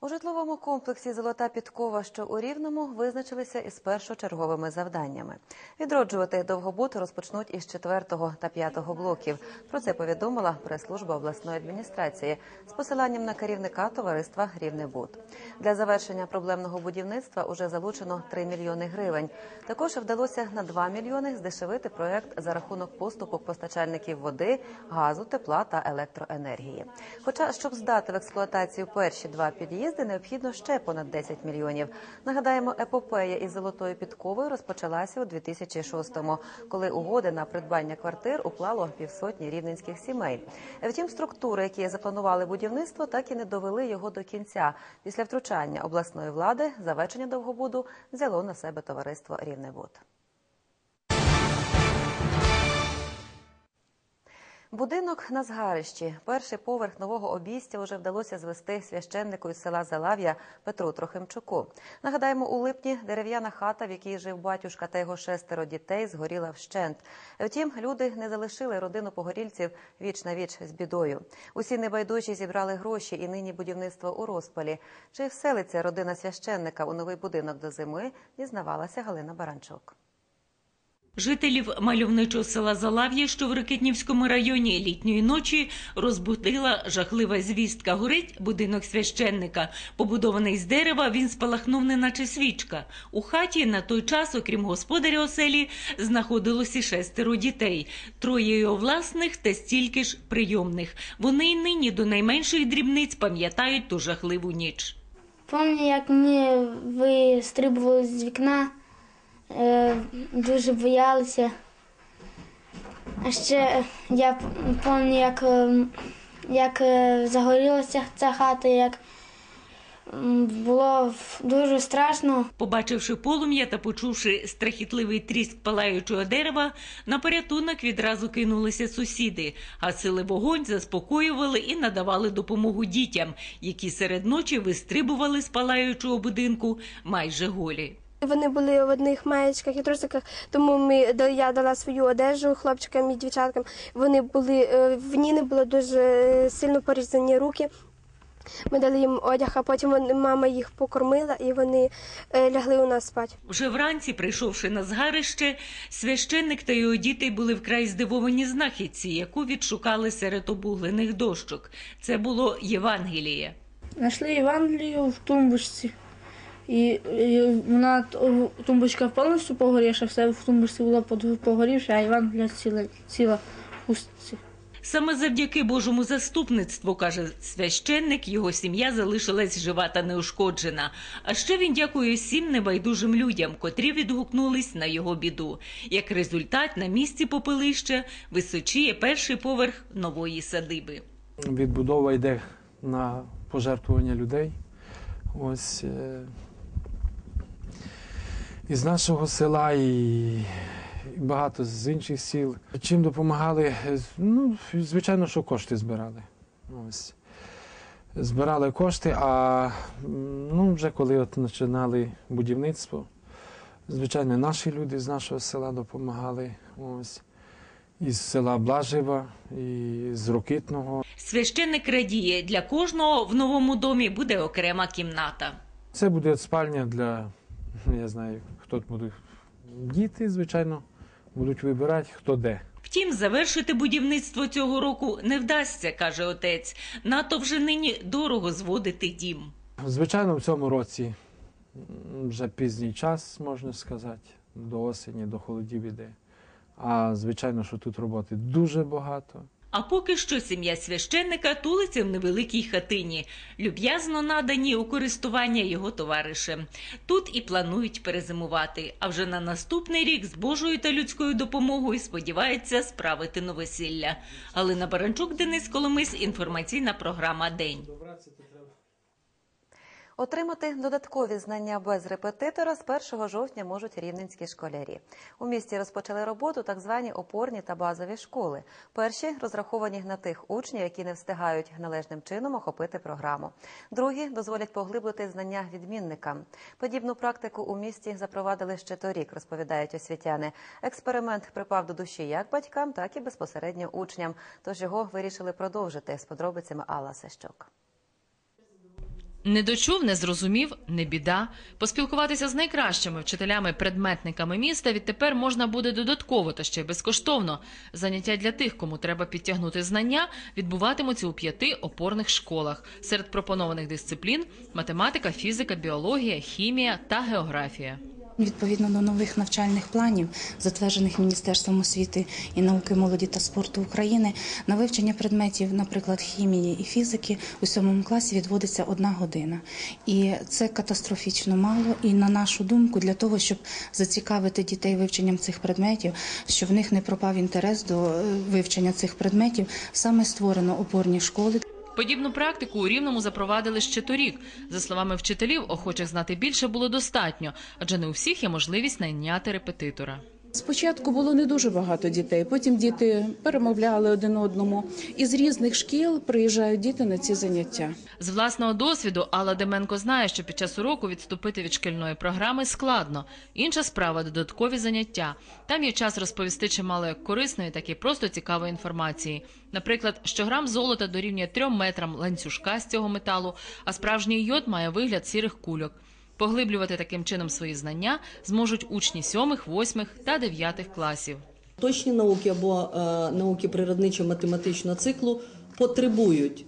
У житловому комплексі Золота підкова, що у Рівному, визначилися із першочерговими завданнями. Відроджувати довгобут розпочнуть із 4 та 5 блоків. Про це повідомила прес-служба обласної адміністрації з посиланням на керівника товариства Рівнебуд. Для завершення проблемного будівництва уже залучено 3 мільйони гривень. Також вдалося на 2 мільйони здешевити проект за рахунок поступок постачальників води, газу, тепла та електроенергії. Хоча, щоб здати в експлуатацію перші два під'їзди, необхідно ще понад 10 мільйонів. Нагадаємо, епопея із золотою підковою розпочалася у 2006-му, коли угоди на придбання квартир уклало півсотні рівненських сімей. Втім, структури, які запланували будівництво, так і не довели його до кінця. Після втручання обласної влади завершення довгобуду взяло на себе товариство Рівнебуд. Будинок на згарищі. Перший поверх нового обійстя вже вдалося звести священнику із села Залав'я Петру Трохимчуку. Нагадаємо, у липні дерев'яна хата, в якій жив батюшка та його шестеро дітей, згоріла вщент. Втім, люди не залишили родину погорільців віч на віч з бідою. Усі небайдужі зібрали гроші, і нині будівництво у розпалі. Чи вселиться родина священника у новий будинок до зими? Дізнавалася Галина Баранчук. Жителів мальовничого села Залав'я, що в Ракитнівському районі літньої ночі розбудила жахлива звістка. Горить будинок священника. Побудований з дерева, він спалахнув неначе свічка. У хаті на той час, окрім господаря оселі, знаходилося шестеро дітей. Троє його власних та стільки ж прийомних. Вони й нині до найменших дрібниць пам'ятають ту жахливу ніч. Пам'ятаю, як ми вистрибували з вікна, дуже боялися. А ще я пам'ятаю, як, е, як е, загорілася ця хата, як було дуже страшно. Побачивши полум'я та почувши страхітливий тріск палаючого дерева, на порятунок відразу кинулися сусіди, гасили вогонь, заспокоювали і надавали допомогу дітям, які серед ночі вистрибували з палаючого будинку майже голі. Вони були в одних маєчках і трусиках, тому ми я дала свою одежу хлопчикам і дівчаткам. Вони були е, в Ніни були дуже е, сильно порізані руки. Ми дали їм одяг, а потім мама їх покормила і вони е, лягли у нас спати. Вже вранці, прийшовши на згарище, священник та його діти були вкрай здивовані знахідці, яку відшукали серед обуглених дощок. Це було Євангеліє. Знайшли Євангелію в тумбочці. І, і вона тумбочка повністю погорівша, все в тумбочці було под- погорівше, а Євангелія ціла, ціла в хустці. Саме завдяки Божому заступництву, каже священник, його сім'я залишилась жива та неушкоджена. А ще він дякує всім небайдужим людям, котрі відгукнулись на його біду. Як результат, на місці попелища височіє перший поверх нової садиби. Відбудова йде на пожертвування людей. Ось е, із нашого села і, багато з інших сіл. Чим допомагали? Ну, звичайно, що кошти збирали. Ось. Збирали кошти, а ну, вже коли от починали будівництво, звичайно, наші люди з нашого села допомагали. Ось. Із села Блажева, і з Рокитного. Священник радіє, для кожного в новому домі буде окрема кімната. Це буде спальня для, я знаю, хто тут буде. Діти, звичайно, будуть вибирати, хто де. Втім, завершити будівництво цього року не вдасться, каже отець. Надто вже нині дорого зводити дім. Звичайно, в цьому році вже пізній час, можна сказати, до осені, до холодів іде. А звичайно, що тут роботи дуже багато. А поки що сім'я священника тулиться в невеликій хатині, люб'язно надані у користування його товаришем. Тут і планують перезимувати. А вже на наступний рік з Божою та людською допомогою сподівається справити новосілля. Галина Баранчук, Денис Коломис, інформаційна програма День. Отримати додаткові знання без репетитора з 1 жовтня можуть рівненські школярі. У місті розпочали роботу так звані опорні та базові школи. Перші розраховані на тих учнів, які не встигають належним чином охопити програму. Другі дозволять поглиблити знання відмінникам. Подібну практику у місті запровадили ще торік, розповідають освітяни. Експеримент припав до душі як батькам, так і безпосередньо учням. Тож його вирішили продовжити з подробицями Алла Сещук. Не дочув, не зрозумів, не біда. Поспілкуватися з найкращими вчителями-предметниками міста відтепер можна буде додатково та ще й безкоштовно. Заняття для тих, кому треба підтягнути знання, відбуватимуться у п'яти опорних школах. Серед пропонованих дисциплін математика, фізика, біологія, хімія та географія. Відповідно до нових навчальних планів, затверджених Міністерством освіти і науки, молоді та спорту України, на вивчення предметів, наприклад, хімії і фізики, у сьомому класі відводиться одна година. І це катастрофічно мало. І на нашу думку, для того, щоб зацікавити дітей вивченням цих предметів, щоб в них не пропав інтерес до е, вивчення цих предметів, саме створено опорні школи. Подібну практику у Рівному запровадили ще торік. За словами вчителів, охочих знати більше було достатньо, адже не у всіх є можливість найняти репетитора. Спочатку було не дуже багато дітей, потім діти перемовляли один одному. Із різних шкіл приїжджають діти на ці заняття. З власного досвіду Алла Деменко знає, що під час уроку відступити від шкільної програми складно. Інша справа додаткові заняття. Там є час розповісти чимало як корисної, так і просто цікавої інформації. Наприклад, що грам золота дорівнює трьом метрам ланцюжка з цього металу, а справжній йод має вигляд сірих кульок. Поглиблювати таким чином свої знання зможуть учні сьомих, восьмих та дев'ятих класів. Точні науки або е, науки природничо-математичного циклу потребують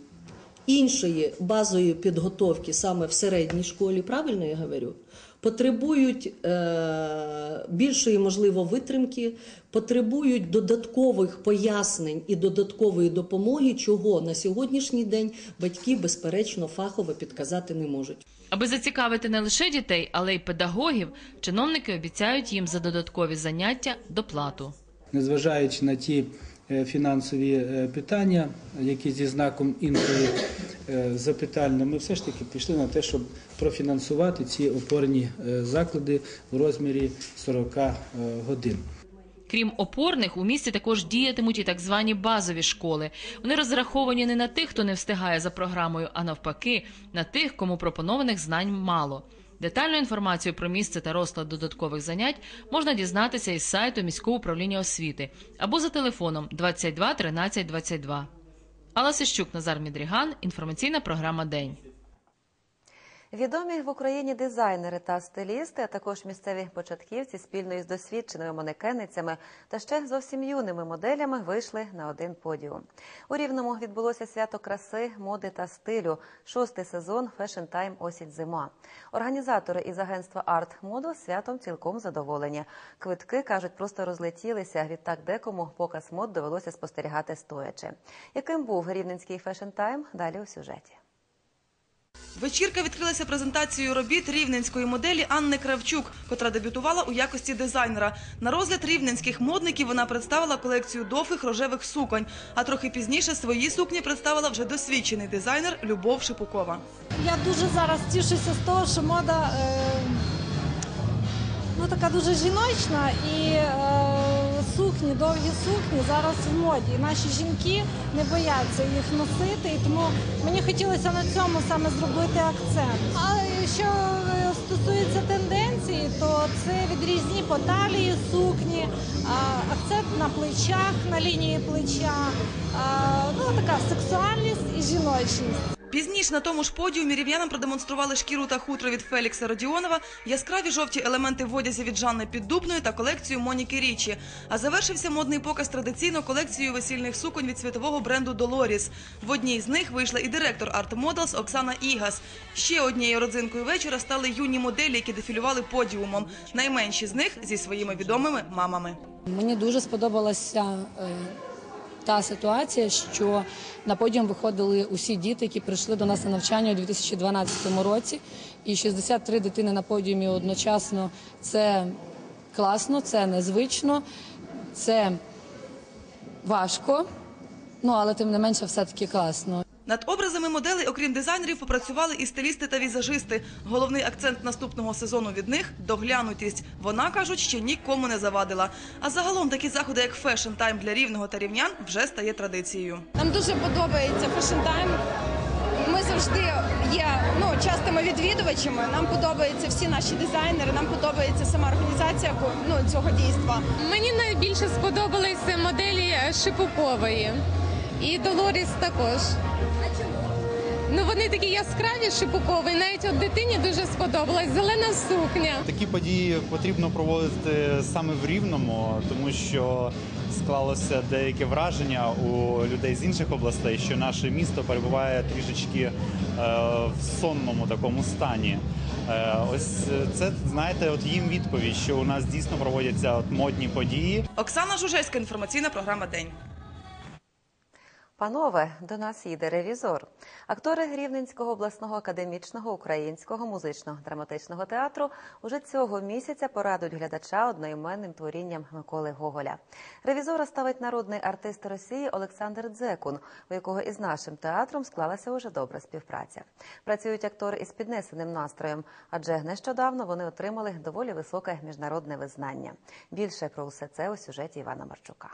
іншої базової підготовки саме в середній школі, правильно я говорю? Потребують е, більшої, можливо, витримки, потребують додаткових пояснень і додаткової допомоги, чого на сьогоднішній день батьки, безперечно, фахово підказати не можуть. Аби зацікавити не лише дітей, але й педагогів, чиновники обіцяють їм за додаткові заняття доплату. незважаючи на ті е, фінансові е, питання, які зі знаком інколи е, запитально, ми все ж таки пішли на те, щоб профінансувати ці опорні заклади в розмірі 40 е, годин. Крім опорних, у місті також діятимуть і так звані базові школи. Вони розраховані не на тих, хто не встигає за програмою, а навпаки, на тих, кому пропонованих знань мало. Детальну інформацію про місце та розклад додаткових занять можна дізнатися із сайту міського управління освіти або за телефоном 22 13 22. Алла Сищук, Назар Мідріган. Інформаційна програма День. Відомі в Україні дизайнери та стилісти, а також місцеві початківці спільно із досвідченими манекенницями та ще зовсім юними моделями вийшли на один подіум. У Рівному відбулося свято краси, моди та стилю. Шостий сезон Fashion Time осінь зима. Організатори із агентства Арт Моду святом цілком задоволені. Квитки кажуть, просто розлетілися. Відтак декому показ мод довелося спостерігати стоячи. Яким був рівненський Fashion Time? Далі у сюжеті. Вечірка відкрилася презентацією робіт рівненської моделі Анни Кравчук, котра дебютувала у якості дизайнера. На розгляд рівненських модників вона представила колекцію довгих рожевих суконь. А трохи пізніше свої сукні представила вже досвідчений дизайнер Любов Шипукова. Я дуже зараз тішуся з того, що мода е, ну, така дуже жіночна і е, сукні, довгі сукні зараз в моді. І наші жінки не бояться їх носити, і тому мені хотілося на цьому саме зробити акцент. А що е, стосується тенденції, то це відрізні по талії сукні, акцент на плечах, на лінії плеча, ну така сексуальність і жіночність. Пізніше на тому ж подіумі рів'янам продемонстрували шкіру та хутро від Фелікса Родіонова, яскраві жовті елементи в одязі від Жанни Піддубної та колекцію Моніки Річі. А завершився модний показ традиційно колекцією весільних суконь від світового бренду Долоріс. В одній з них вийшла і директор Art Models Оксана Ігас. Ще однією родзинкою вечора стали юні моделі, які дефілювали подіумом. Найменші з них зі своїми відомими мамами. Мені дуже сподобалася е, та ситуація, що на подіум виходили усі діти, які прийшли до нас на навчання у 2012 році, і 63 дитини на подіумі одночасно це класно, це незвично, це важко. Ну але тим не менше, все таки класно. Над образами моделей, окрім дизайнерів, попрацювали і стилісти та візажисти. Головний акцент наступного сезону від них доглянутість. Вона кажуть, ще нікому не завадила. А загалом такі заходи, як фешн тайм для рівного та рівнян, вже стає традицією. Нам дуже подобається Fashion Time. Ми завжди є ну, частими відвідувачами. Нам подобаються всі наші дизайнери, нам подобається сама організація ну, цього дійства. Мені найбільше сподобалися моделі Шипукової і Долоріс також. Ну вони такі яскраві шипукові. Навіть от дитині дуже сподобалась зелена сукня. Такі події потрібно проводити саме в Рівному, тому що склалося деяке враження у людей з інших областей, що наше місто перебуває трішечки е, в сонному такому стані. Е, ось це знаєте, от їм відповідь, що у нас дійсно проводяться от модні події. Оксана Жужельська, інформаційна програма День. Панове, до нас їде ревізор. Актори Рівненського обласного академічного українського музично-драматичного театру уже цього місяця порадують глядача одноіменним творінням Миколи Гоголя. Ревізора ставить народний артист Росії Олександр Дзекун, у якого із нашим театром склалася уже добра співпраця. Працюють актори із піднесеним настроєм, адже нещодавно вони отримали доволі високе міжнародне визнання. Більше про усе це у сюжеті Івана Марчука.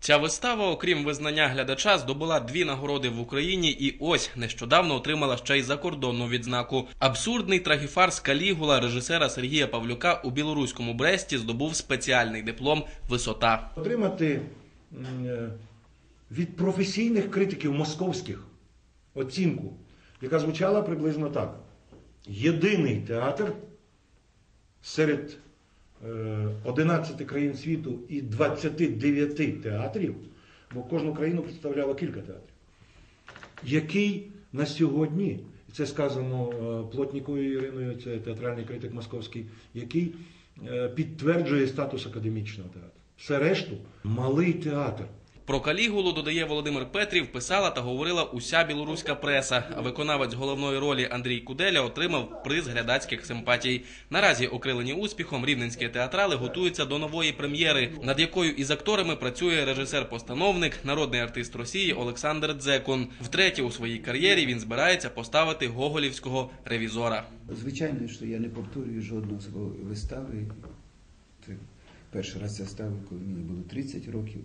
Ця вистава, окрім визнання глядача, здобула дві нагороди в Україні і ось нещодавно отримала ще й закордонну відзнаку. Абсурдний трагіфарс Калігула режисера Сергія Павлюка у білоруському Бресті здобув спеціальний диплом Висота. Отримати е, від професійних критиків московських оцінку, яка звучала приблизно так: єдиний театр серед 11 країн світу і 29 театрів, бо кожну країну представляло кілька театрів, який на сьогодні, це сказано е, Плотніковою Іриною, це театральний критик московський, який е, підтверджує статус академічного театру. Все решту малий театр. Про Калігулу, додає Володимир Петрів, писала та говорила уся білоруська преса. Виконавець головної ролі Андрій Куделя отримав приз глядацьких симпатій. Наразі, окрилені успіхом, рівненські театрали готуються до нової прем'єри, над якою із акторами працює режисер-постановник, народний артист Росії Олександр Дзекун. Втретє у своїй кар'єрі він збирається поставити гоголівського ревізора. Звичайно, що я не повторюю жодного вистави. Перший раз я ставив, коли мені було 30 років,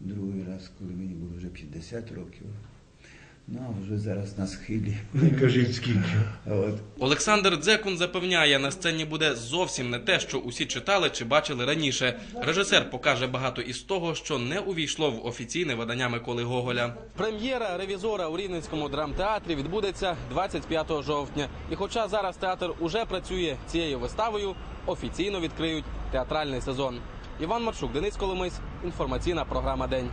другий раз, коли мені було вже 50 років. Ну, а вже зараз на схилі. Не кажіть скільки. От. Олександр Дзекун запевняє, на сцені буде зовсім не те, що усі читали чи бачили раніше. Режисер покаже багато із того, що не увійшло в офіційне видання Миколи Гоголя. Прем'єра ревізора у Рівненському драмтеатрі відбудеться 25 жовтня. І хоча зараз театр уже працює цією виставою, офіційно відкриють театральний сезон. Іван Маршук, Денис Коломис, інформаційна програма День.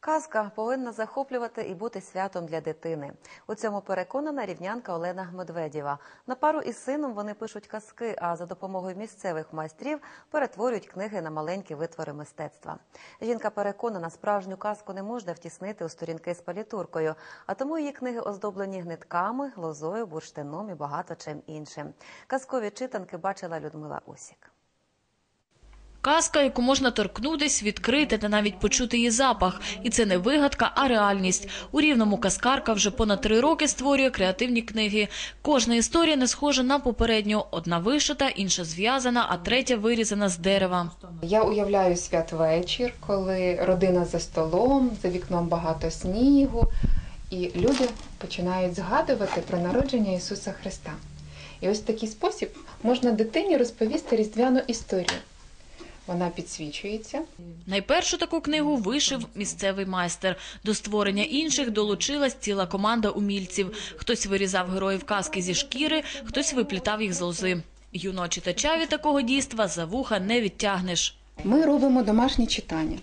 Казка повинна захоплювати і бути святом для дитини. У цьому переконана рівнянка Олена Медведєва. На пару із сином вони пишуть казки, а за допомогою місцевих майстрів перетворюють книги на маленькі витвори мистецтва. Жінка переконана, справжню казку не можна втіснити у сторінки з палітуркою, а тому її книги оздоблені гнитками, лозою, бурштином і багато чим іншим. Казкові читанки бачила Людмила Усік. Казка, яку можна торкнутись, відкрити та навіть почути її запах. І це не вигадка, а реальність. У рівному казкарка вже понад три роки створює креативні книги. Кожна історія не схожа на попередню. Одна вишита, інша зв'язана, а третя вирізана з дерева. Я уявляю святвечір, коли родина за столом, за вікном багато снігу, і люди починають згадувати про народження Ісуса Христа. І ось в такий спосіб можна дитині розповісти різдвяну історію. Вона підсвічується. Найпершу таку книгу вишив місцевий майстер. До створення інших долучилась ціла команда умільців. Хтось вирізав героїв казки зі шкіри, хтось виплітав їх з лози. Юного читача від такого дійства за вуха не відтягнеш. Ми робимо домашні читання.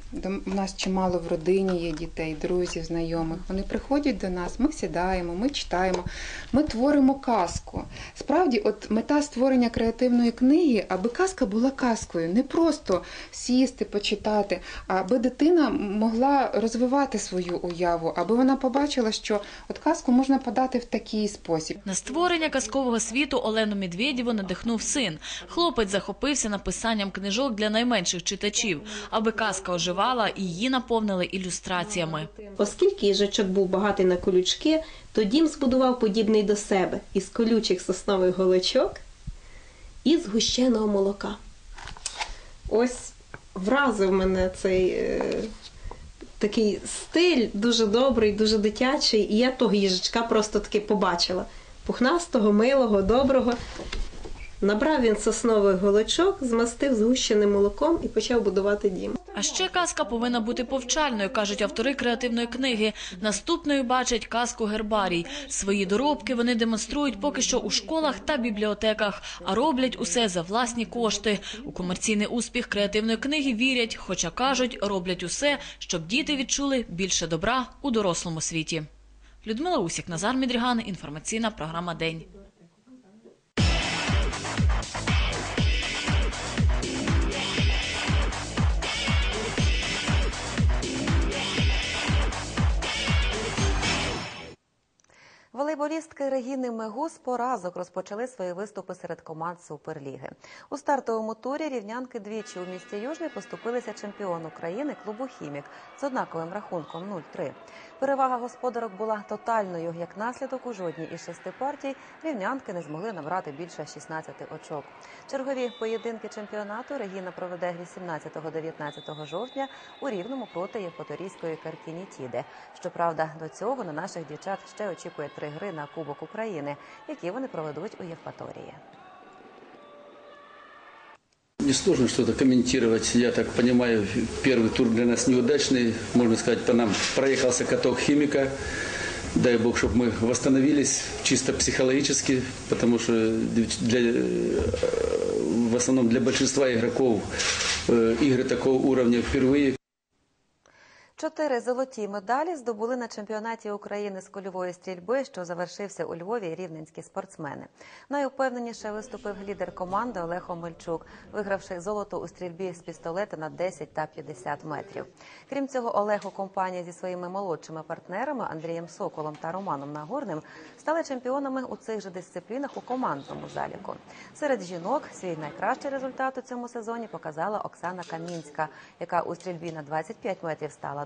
У нас чимало в родині є дітей, друзів, знайомих. Вони приходять до нас, ми сідаємо, ми читаємо, ми творимо казку. Справді, от мета створення креативної книги, аби казка була казкою, не просто сісти, почитати, аби дитина могла розвивати свою уяву, аби вона побачила, що от казку можна подати в такий спосіб. На створення казкового світу Олену Медведєву надихнув син. Хлопець захопився написанням книжок для найменших читачів, аби казка оживала і її наповнили ілюстраціями. Оскільки їжачок був багатий на колючки, то дім збудував подібний до себе із колючих соснових голочок і згущеного молока. Ось вразив мене цей е, такий стиль, дуже добрий, дуже дитячий, і я того їжачка просто таки побачила. Пухнастого, милого, доброго. Набрав він соснових голочок, змастив згущеним молоком і почав будувати дім. А ще казка повинна бути повчальною, кажуть автори креативної книги. Наступною бачать казку гербарій. Свої доробки вони демонструють поки що у школах та бібліотеках, а роблять усе за власні кошти. У комерційний успіх креативної книги вірять, хоча кажуть, роблять усе, щоб діти відчули більше добра у дорослому світі. Людмила Усік, Назар Мідріган, інформаційна програма День. Волейболістки Регіни Мегу поразок розпочали свої виступи серед команд Суперліги. У стартовому турі рівнянки двічі у місті Южний поступилися чемпіон України клубу Хімік з однаковим рахунком 0-3. Перевага господарок була тотальною. Як наслідок у жодній із шести партій рівнянки не змогли набрати більше 16 очок. Чергові поєдинки чемпіонату Регіна проведе 18-19 жовтня у рівному проти Євпаторійської Каркінітіди. Щоправда, до цього на наших дівчат ще очікує три гри на Кубок України, які вони проведуть у Євпаторії. Несложно что-то комментировать. Я так понимаю, первый тур для нас неудачный. Можно сказать, по нам проехался каток химика. Дай бог, чтобы мы восстановились чисто психологически, потому что для, э, в основном для большинства игроков э, игры такого уровня впервые. Чотири золоті медалі здобули на чемпіонаті України з кульової стрільби, що завершився у Львові рівненські спортсмени. Найупевненіше виступив лідер команди Олег Омельчук, вигравши золото у стрільбі з пістолета на 10 та 50 метрів. Крім цього, Олег у компанії зі своїми молодшими партнерами Андрієм Соколом та Романом Нагорним стали чемпіонами у цих же дисциплінах у командному заліку. Серед жінок свій найкращий результат у цьому сезоні показала Оксана Камінська, яка у стрільбі на 25 метрів стала